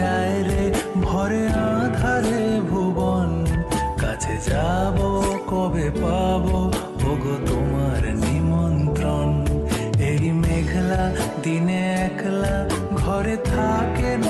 যায় রে, ভরে আধারে ভুবন। কাছে যাব, কবে পাব? ওগো তোমার নিমন্ত্রণ। এই মেঘলা, দিনে একলা, ঘরে থাকে না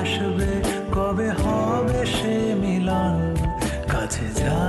আসবে কবে হবে সে মিলন? কাছে যা